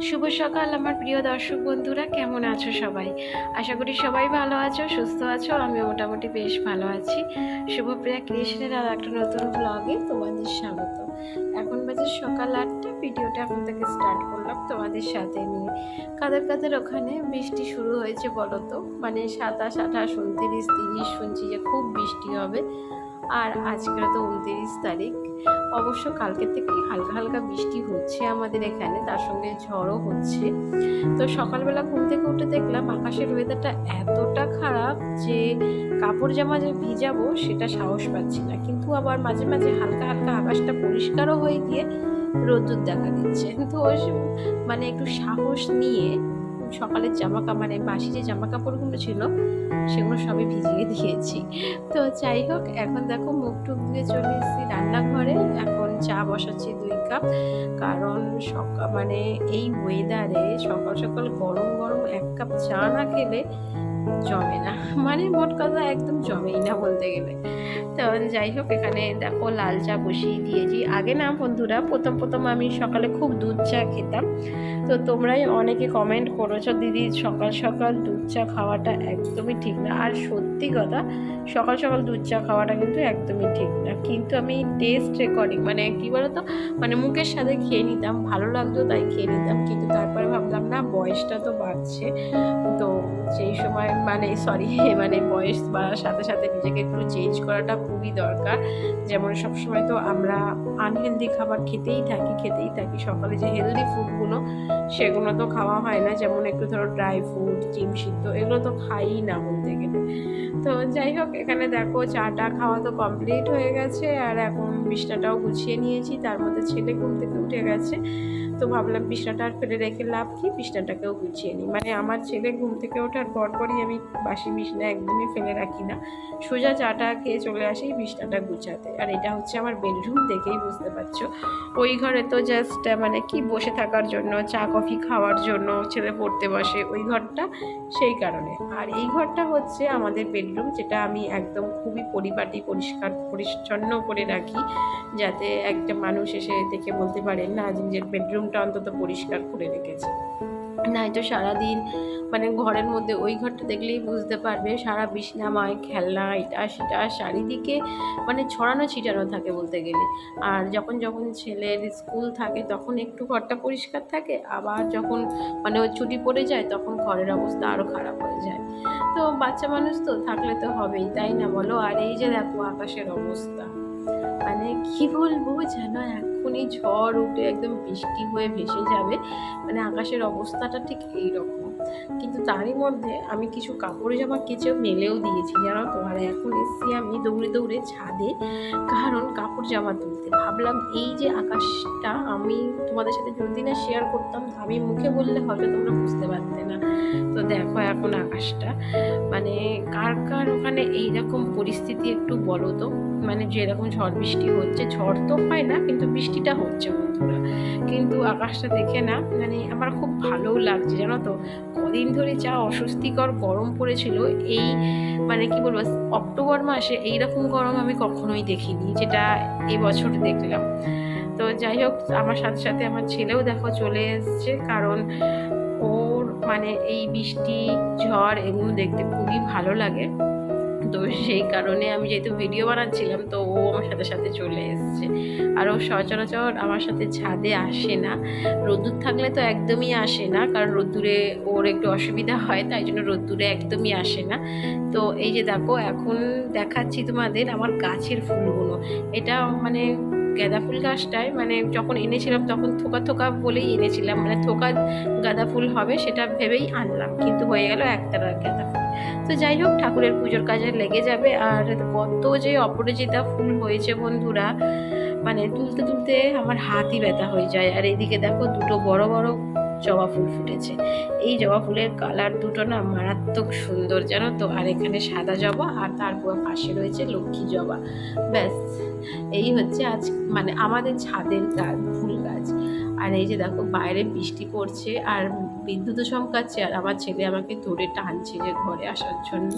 শুভ সকাল, আমার প্রিয় দর্শক বন্ধুরা, কেমন আছো সবাই? আশা করি সবাই ভালো আছো, সুস্থ আছো আমি মোটামুটি বেশ ভালো আছি। শুভপ্রিয়া ক্রিয়েশনের আর একটা নতুন ব্লগে তোমাদের স্বাগত। এখন বাজে সকাল আটটা, ভিডিওটা এখন থেকে স্টার্ট করলাম তোমাদের সাথে নিয়ে। কাদের কাদের ওখানে বৃষ্টি শুরু হয়েছে বলো তো? মানে সাতাশ, আঠাশ, উনত্রিশ, তিরিশ শুনছি যে খুব বৃষ্টি হবে। আর আজকে তো উনত্রিশ তারিখ। অবশ্য কালকে থেকে হালকা হালকা বৃষ্টি হচ্ছে আমাদের এখানে, তার সঙ্গে ঝড়ও হচ্ছে। তো সকালবেলা ঘুম থেকে উঠে দেখলাম আকাশের ওয়েদারটা এতটা খারাপ যে কাপড় জামা যে ভিজাবো সেটা সাহস পাচ্ছি না। কিন্তু আবার মাঝে মাঝে হালকা হালকা আকাশটা পরিষ্কারও হয়ে গিয়ে রোদ্দুর দেখা দিচ্ছে। তো মানে একটু সাহস নিয়ে সকালের জামা কাপড় মানে বাসি যে জামা কাপড়গুলো ছিল, সেগুলো সবই ভিজিয়ে দিয়েছি। তো যাই হোক, এখন দেখো মুখ টুক দিয়ে চলে এসেছি রান্নাঘরে। এখন চা বসাচ্ছি দুই কাপ। কারণ সকাল মানে এই ওয়েদারে সকাল সকাল গরম গরম এক কাপ চা না খেলে জমে না। মানে মোট কথা একদম জমেই না বলতে গেলে। তো যাই হোক, এখানে দেখো লাল চা বসিয়ে দিয়েছি। আগে না বন্ধুরা, প্রথম প্রথম আমি সকালে খুব দুধ চা খেতাম। তো তোমরাই অনেকে কমেন্ট করেছ, দিদি, সকাল সকাল দুধ চা খাওয়াটা একদমই ঠিক না। আর সত্যি কথা, সকাল সকাল দুধ চা খাওয়াটা কিন্তু একদমই ঠিক না। কিন্তু আমি টেস্ট রেকর্ডিং মানে কী বলতো মানে মুখের সাথে খেয়ে নিতাম, ভালো লাগতো তাই খেয়ে নিতাম। কিন্তু তারপরে ভাবলাম না, বয়সটা তো বাড়ছে। তো সেই সময় মানে সরি মানে বয়স বাড়ার সাথে সাথে নিজেকে একটু চেঞ্জ করাটা খুবই দরকার। যেমন সবসময় তো আমরা আনহেলদি খাবার খেতেই থাকি খেতেই থাকি। সকালে যে হেলদি ফুডগুলো সেগুলো তো খাওয়া হয় না। যেমন একটু ধরো ড্রাই ফ্রুট চিম সিদ্ধ, এগুলো তো খাই না বলতে গেলে। তো যাই হোক, এখানে দেখো চাটা খাওয়া তো কমপ্লিট হয়ে গেছে। আর এখন বিছনাটাও গুছিয়ে নিয়েছি। তার মধ্যে ছেলে ঘুম থেকে উঠে গেছে। তো ভাবলাম বিছনাটা আর ফেলে রেখে লাভ কি বিছনাটাকেও গুছিয়ে নিই। মানে আমার ছেলে ঘুম থেকে ওঠার পরপরই আমি বাসি বিছনা একদমই ফেলে রাখি না। সোজা চাটা খেয়ে চলে আসি বিছনাটা গুছাতে। আর এটা হচ্ছে আমার বেডরুম দেখেই বুঝতে পারছ। ওই ঘরে তো জাস্ট মানে কি বসে থাকার জন্য, চা, কফি খাওয়ার জন্য ছেলে পড়তে বসে ওই ঘরটা সেই কারণে। আর এই ঘরটা হচ্ছে আমাদের বেডরুম যেটা আমি একদম খুবই পরিপাটি, পরিষ্কার, পরিচ্ছন্ন করে রাখি। যাতে একটা মানুষ এসে দেখে বলতে পারেন না যে নিজের বেডরুমটা অন্তত পরিষ্কার করে রেখেছে। নয়তো সারাদিন মানে ঘরের মধ্যে ওই ঘরটা দেখলেই বুঝতে পারবে, সারা বিছনাময় খেলনা, এটা সেটা, চারিদিকে মানে ছড়ানো ছিটানো থাকে বলতে গেলে। আর যখন যখন ছেলের স্কুল থাকে, তখন একটু ঘরটা পরিষ্কার থাকে, আবার যখন মানে ওর ছুটি পড়ে যায়, তখন ঘরের অবস্থা আরও খারাপ হয়ে যায়। তো বাচ্চা মানুষ তো থাকলে তো হবেই, তাই না বলো? আর এই যে দেখো, আকাশের অবস্থা। মানে কি বলব যেন এখনই ঝড় উঠে একদম বৃষ্টি হয়ে ভেসে যাবে। মানে আকাশের অবস্থাটা ঠিক এই রকম কিন্তু তারই মধ্যে আমি কিছু কাপড় জামা কেচে মেলেও দিয়েছি, জানো তো? আর এখন এসছি আমি দৌড়ে দৌড়ে ছাদে, কারণ কাপড় জামা তুলতে। ভাবলাম এই যে আকাশটা আমি তোমাদের সাথে যদি না শেয়ার করতাম আমি মুখে বললে হয়তো তোমরা বুঝতে পারতে না। তো দেখো এখন আকাশটা মানে কার কার ওখানে এইরকম পরিস্থিতি একটু বলো তো? মানে যেরকম ঝড় বৃষ্টি হচ্ছে, ঝড় তো হয় না, কিন্তু বৃষ্টিটা হচ্ছে বন্ধুরা। কিন্তু আকাশটা দেখে না মানে আমার খুব ভালোও লাগছে, জানো তো? কদিন ধরে যা অস্বস্তিকর গরম পড়েছিল, এই মানে কি বলব, অক্টোবর মাসে এইরকম গরম আমি কখনোই দেখিনি, যেটা এবছর দেখলাম। তো যাই হোক, আমার সাথে সাথে আমার ছেলেও দেখো চলে এসছে, কারণ ওর মানে এই বৃষ্টি, ঝড় এগুলো দেখতে খুবই ভালো লাগে। তো সেই কারণে আমি যেহেতু ভিডিও বানাচ্ছিলাম, তো ও আমার সাথে সাথে চলে এসছে। আর ও সচরাচর আমার সাথে ছাদে আসে না। রোদ্দুর থাকলে তো একদমই আসে না, কারণ রোদ্দুরে ওর একটু অসুবিধা হয়, তাই জন্য রোদ্দুরে একদমই আসে না। তো এই যে দেখো, এখন দেখাচ্ছি তোমাদের আমার গাছের ফুলগুলো। এটা মানে গাঁদা ফুল গাছটায় মানে যখন এনেছিলাম তখন থোকা থোকা বলেই এনেছিলাম। মানে থোকা গাঁদা ফুল হবে, সেটা ভেবেই আনলাম, কিন্তু হয়ে গেল একতারা গাঁদা ফুল। তো যাই হোক, ঠাকুরের পুজোর কাজে লেগে যাবে। আর কত যে অপরাজিতা ফুল হয়েছে বন্ধুরা মানে তুলতে তুলতে আমার হাতই ব্যথা হয়ে যায়। আর এদিকে দেখো, দুটো বড় বড় জবা ফুল ফুটেছে। এই জবা ফুলের কালার দুটো না মারাত্মক সুন্দর, জানো তো? আর এখানে সাদা জবা, আর তারপর পাশে রয়েছে লক্ষ্মী জবা। ব্যাস, এই হচ্ছে আজ মানে আমাদের ছাদের গাছ ফুল গাছ। আর এই যে দেখো, বাইরে বৃষ্টি পড়ছে, আর বিদ্যুৎ চমকাচ্ছে আর আমার ছেলে আমাকে ধরে টানছে যে ঘরে আসার জন্য।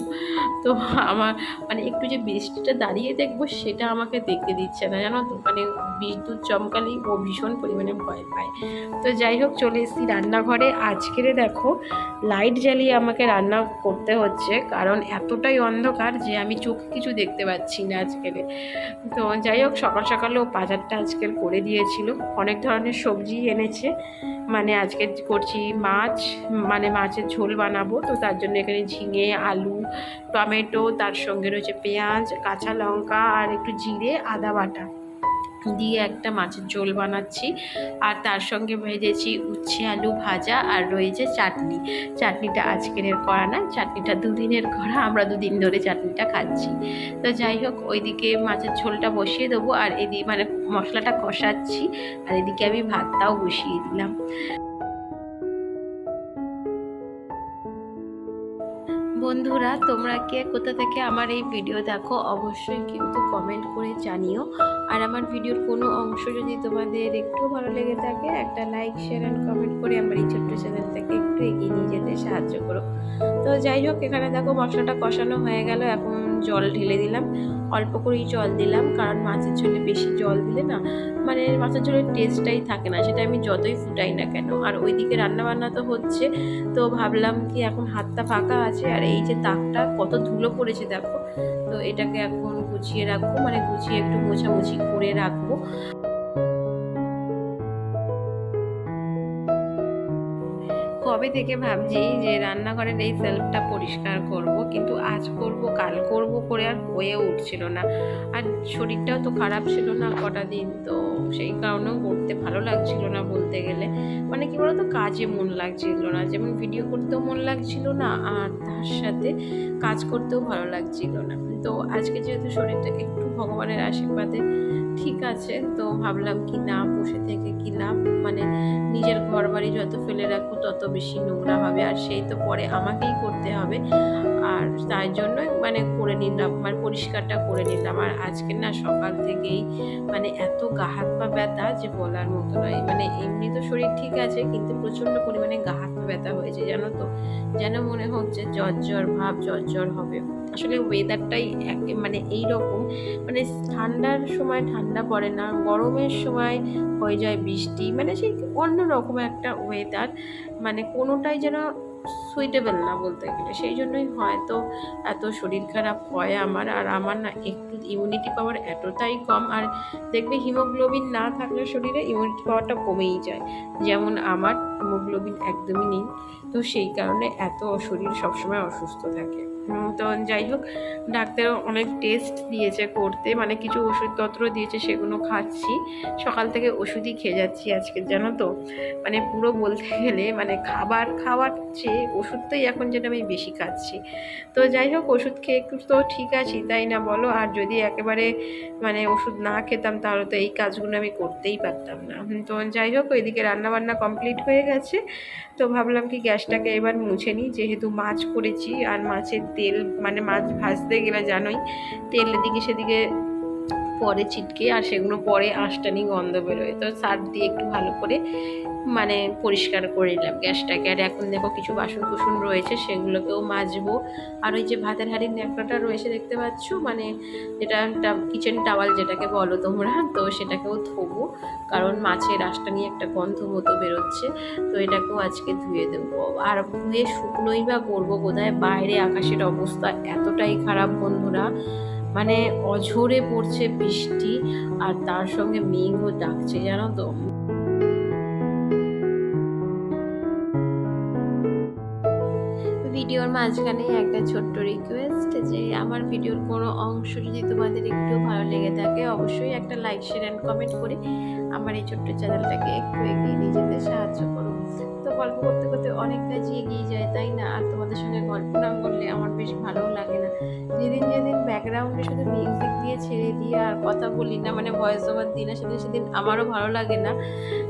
তো আমার মানে একটু যে বৃষ্টিটা দাঁড়িয়ে দেখব সেটা আমাকে দেখতে দিচ্ছে না, জানো তো? মানে বিদ্যুৎ চমকালেই ও ভীষণ পরিমাণে ভয় পায়। তো যাই হোক, চলে এসেছি রান্নাঘরে। আজকেরে দেখো, লাইট জ্বালিয়ে আমাকে রান্না করতে হচ্ছে, কারণ এতটাই অন্ধকার যে আমি চোখ কিছু দেখতে পাচ্ছি না আজকেরে তো যাই হোক, সকাল সকালে ও বাজারটা আজকের করে দিয়েছিল। অনেক ধরনের সবজি এনেছে। মানে আজকে করছি মাছ মানে মাছের ঝোল বানাবো। তো তার জন্য এখানে ঝিঙে, আলু, টমেটো, তার সঙ্গে রয়েছে পেঁয়াজ, কাঁচা লঙ্কা আর একটু জিরে, আদা বাটা দিয়ে একটা মাছের ঝোল বানাচ্ছি। আর তার সঙ্গে ভেজেছি উচ্ছে আলু ভাজা আর রয়েছে চাটনি। চাটনিটা আজকের করা না, চাটনিটা দুদিনের করা, আমরা দুদিন ধরে চাটনিটা খাচ্ছি। তো যাই হোক, ওইদিকে মাছের ঝোলটা বসিয়ে দেবো আর এদিকে মানে মশলাটা কষাচ্ছি। আর এদিকে আমি ভাতটাও বসিয়ে দিলাম। বন্ধুরা, তোমরা কে? কোথা থেকে আমার এই ভিডিও দেখো, অবশ্যই কিন্তু কমেন্ট করে জানিও। আর আমার ভিডিওর কোনো অংশ যদি তোমাদের একটু ভালো লেগে থাকে, একটা লাইক শেয়ার অ্যান্ড কমেন্ট করে আমার এই ছোট্ট চ্যানেলটাকে একটু এগিয়ে নিয়ে যেতে সাহায্য করো। তো যাই হোক, এখানে দেখো মশলাটা কষানো হয়ে গেল। এখন জল ঢেলে দিলাম। অল্প করেই জল দিলাম, কারণ মাছের ঝোলে বেশি জল দিলে না মানে মাছের ঝোলের টেস্টটাই থাকে না। সেটা আমি যতই ফুটাই না কেন। আর ওইদিকে রান্নাবান্না তো হচ্ছে। তো ভাবলাম কি এখন হাতটা ফাঁকা আছে, আর এই যে তাকটা কত ধুলো পড়েছে দেখো। তো এটাকে এখন গুছিয়ে রাখব মানে গুছিয়ে একটু মোছামুছি করে রাখব। কবে থেকে ভাবছি যে রান্নাঘরের এই সেলফটা পরিষ্কার করব, কিন্তু আজ করব, কাল করব করে আর হয়ে উঠছিল না। আর শরীরটাও তো খারাপ ছিল না কটা দিন, তো সেই কারণেও করতে ভালো লাগছিল না বলতে গেলে। মানে কি বলতো, কাজে মন লাগছিল না। যেমন ভিডিও করতেও মন লাগছিল না, আর তার সাথে কাজ করতেও ভালো লাগছিল না। তো আজকে যেহেতু শরীরটা একটু ভগবানের আশীর্বাদে ঠিক আছে, তো ভাবলাম কি না, বসে থেকে কি লাভ? মানে নিজের ঘর বাড়ি যত ফেলে রাখব তত বেশি নোংরা হবে, আর সেই তো পরে আমাকেই করতে হবে। আর তাই জন্য মানে করে নিলাম মানে পরিষ্কারটা করে নিলাম। আর আজকে না সকাল থেকেই মানে এত গা হাত পা ব্যথা যে বলার মতো নয়। মানে এমনি তো শরীর ঠিক আছে, কিন্তু প্রচণ্ড পরিমাণে গা হাত ব্যথা হয়েছে জানো তো? যেন মনে হচ্ছে জ্বর জ্বর ভাব জ্বর জ্বর হবে। আসলে ওয়েদারটাই এক মানে এই রকম মানে ঠান্ডার সময় ঠান্ডা পড়ে না, গরমের সময় হয়ে যায় বৃষ্টি। মানে সেই অন্য রকম একটা ওয়েদার মানে কোনোটাই যেন সুইটেবল না বলতে গেলে। সেই জন্যই হয়তো এত শরীর খারাপ হয় আমার। আর আমার না একটু ইমিউনিটি পাওয়ার এতটাই কম। আর দেখবে হিমোগ্লোবিন না থাকলে শরীরে ইমিউনিটি পাওয়ারটা কমেই যায়। যেমন আমার হিমোগ্লোবিন একদমই নেই। তো সেই কারণে এত শরীর সবসময় অসুস্থ থাকে। তো যাই হোক ডাক্তার অনেক টেস্ট দিয়েছে করতে মানে কিছু ওষুধপত্র দিয়েছে সেগুলো খাচ্ছি। সকাল থেকে ওষুধই খেয়ে যাচ্ছি আজকে, জানো তো? মানে পুরো বলতে গেলে মানে খাবার খাওয়ার চেয়ে ওষুধটাই এখন যেটা আমি বেশি খাচ্ছি। তো যাই হোক, ওষুধ খেয়ে একটু তো ঠিক আছি, তাই না বলো? আর যদি একেবারে মানে ওষুধ না খেতাম, তাহলে তো এই কাজগুলো আমি করতেই পারতাম না। তো যাই হোক ওইদিকে রান্নাবান্না কমপ্লিট হয়ে গেছে। তো ভাবলাম কি গ্যাসটাকে এবার মুছে নিই, যেহেতু মাছ করেছি, আর মাছের তেল মানে মাছ ভাজতে গেলে জানোই তেল এদিকে সেদিকে পরে ছিটকে আর সেগুলো পরে আঁশটানি গন্ধ বেরোয়। তো সার দিয়ে একটু ভালো করে মানে পরিষ্কার করে নিলাম গ্যাসটাকে। আর এখন দেখো কিছু বাসন কুসন রয়েছে, সেগুলোকেও মাজবো। আর ওই যে ভাতের হাঁড়ির ন্যাকড়াটা রয়েছে দেখতে পাচ্ছ? মানে যেটা কিচেন টাওয়াল যেটাকে বলো তোমরা, তো সেটাকেও ধোবো। কারণ মাছের আঁশটা নিয়ে একটা গন্ধ মতো বেরোচ্ছে। তো এটাকেও আজকে ধুয়ে দেবো। আর ধুয়ে শুকনোই বা করব বোধহয় বাইরে আকাশের অবস্থা এতটাই খারাপ বন্ধুরা। মানে অঝরে পড়ছে বৃষ্টি আর তার সঙ্গে মেঘও ডাকছে, জানো তো। ভিডিওর মাঝখানে একটা ছোট্ট রিকোয়েস্ট যে আমার ভিডিওর কোনো অংশ যদি তোমাদের একটু ভালো লেগে থাকে, অবশ্যই একটা লাইক শেয়ার অ্যান্ড কমেন্ট করে আমার এই ছোট্ট চ্যানেলটাকে একটু এগিয়ে নিয়ে যেতে সাহায্য করো। গল্প করতে করতে অনেক কাজই এগিয়ে যায়, তাই না? আর তোমাদের সঙ্গে গল্প না করলে আমার বেশ ভালোও লাগে না। যেদিন যেদিন ব্যাকগ্রাউন্ডে শুধু মিউজিক দিয়ে ছেড়ে দিয়ে আর কথা বলি না মানে ভয়েস ওভার দিই না, সেদিন সেদিন আমারও ভালো লাগে না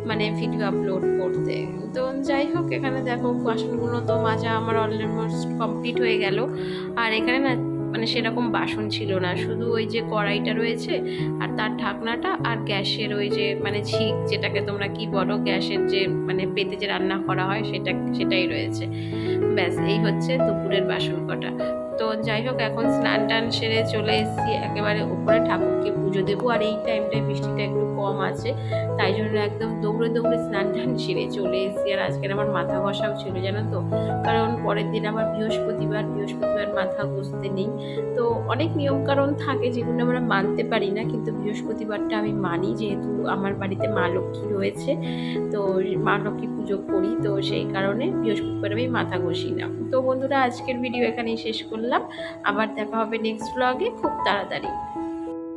মানে ভিডিও আপলোড করতে। তো যাই হোক, এখানে দেখো বাসনগুলো তো মাজা আমার অলমোস্ট কমপ্লিট হয়ে গেল। আর এখানে না মানে সেরকম বাসন ছিল না। শুধু ওই যে কড়াইটা রয়েছে আর তার ঢাকনাটা আর গ্যাসের ওই যে মানে ঝিক যেটাকে তোমরা কি বলো, গ্যাসের যে মানে পেতে যে রান্না করা হয় সেটা, সেটাই রয়েছে। ব্যাস, এই হচ্ছে দুপুরের বাসন কটা। তো যাই হোক, এখন স্নান টান সেরে চলে এসেছি একেবারে উপরে ঠাকুরকে পুজো দেবো। আর এই টাইমটায় বৃষ্টিটা একটু কম আছে, তাই জন্য একদম দৌড়ে দৌড়ে স্নান টান সেরে চলে এসেছি। আর আজকের আমার মাথা ঘষাও ছিল, জানো তো? কারণ পরের দিন আমার বৃহস্পতিবার বৃহস্পতিবার মাথা ঘষতে নেই। তো অনেক নিয়মকানুন থাকে যেগুলো আমরা মানতে পারি না, কিন্তু বৃহস্পতিবারটা আমি মানি যেহেতু আমার বাড়িতে মা লক্ষ্মী রয়েছে। তো মা লক্ষ্মী পুজো করি, তো সেই কারণে বৃহস্পতিবার আমি মাথা ঘষি না। তো বন্ধুরা, আজকের ভিডিও এখানেই শেষ করলাম। আবার দেখা হবে নেক্সট ব্লগে খুব তাড়াতাড়ি।